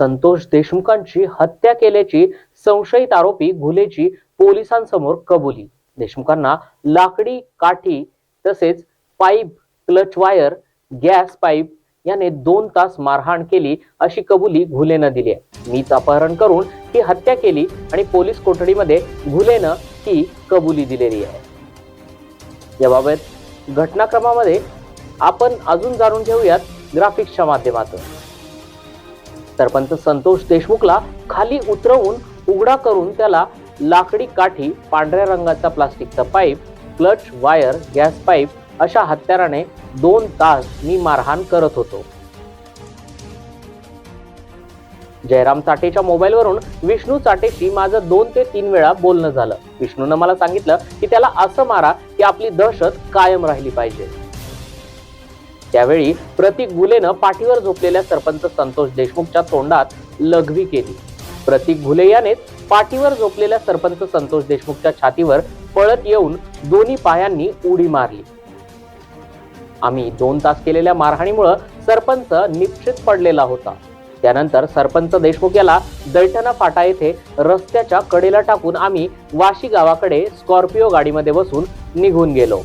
संतोष देशमुखांची हत्या केल्याची संशयित आरोपी घुलेची पोलिसांसमोर कबुली. देशमुखांना लाकडी काठी तसेच pipe clutch wire gas pipe याने दोन तास मारहाण केली अशी कबुली घुलेनं दिली आहे. मीच अपहरण करून ही हत्या केली आणि पोलीस कोठडीमध्ये घुलेनं ही कबुली दिलेली आहे. याबाबत घटनाक्रमामध्ये आपण अजून जाणून घेऊयात ग्राफिक्सच्या माध्यमातून. सरपंच संतोष देशमुखला खाली उतरवून उघडा करून त्याला लाकडी काठी पांढऱ्या रंगाचा प्लास्टिकचा pipe clutch wire gas pipe अशा हत्याराने दोन तास मी मारहाण करत होतो. जयराम चाटेच्या मोबाईलवरून विष्णू चाटेशी माझं दोन ते तीन वेळा बोलणं झालं. विष्णूनं मला सांगितलं की त्याला असं मारा की आपली दहशत कायम राहिली पाहिजे. त्यावेळी प्रतीक घुलेनं पाठीवर झोपलेल्या सरपंच संतोष देशमुखच्या तोंडात लघवी केली. प्रतीक घुले यानेच पाठीवर झोपलेल्या सरपंच संतोष देशमुखच्या छातीवर पळत येऊन दोन्ही पायांनी उडी मारली. आम्ही दोन तास केलेल्या मारहाणीमुळं सरपंच निश्चित पडलेला होता. त्यानंतर सरपंच देशमुख याला दैठणा फाटा येथे रस्त्याच्या कडेला टाकून आम्ही वाशी गावाकडे स्कॉर्पिओ गाडीमध्ये बसून निघून गेलो.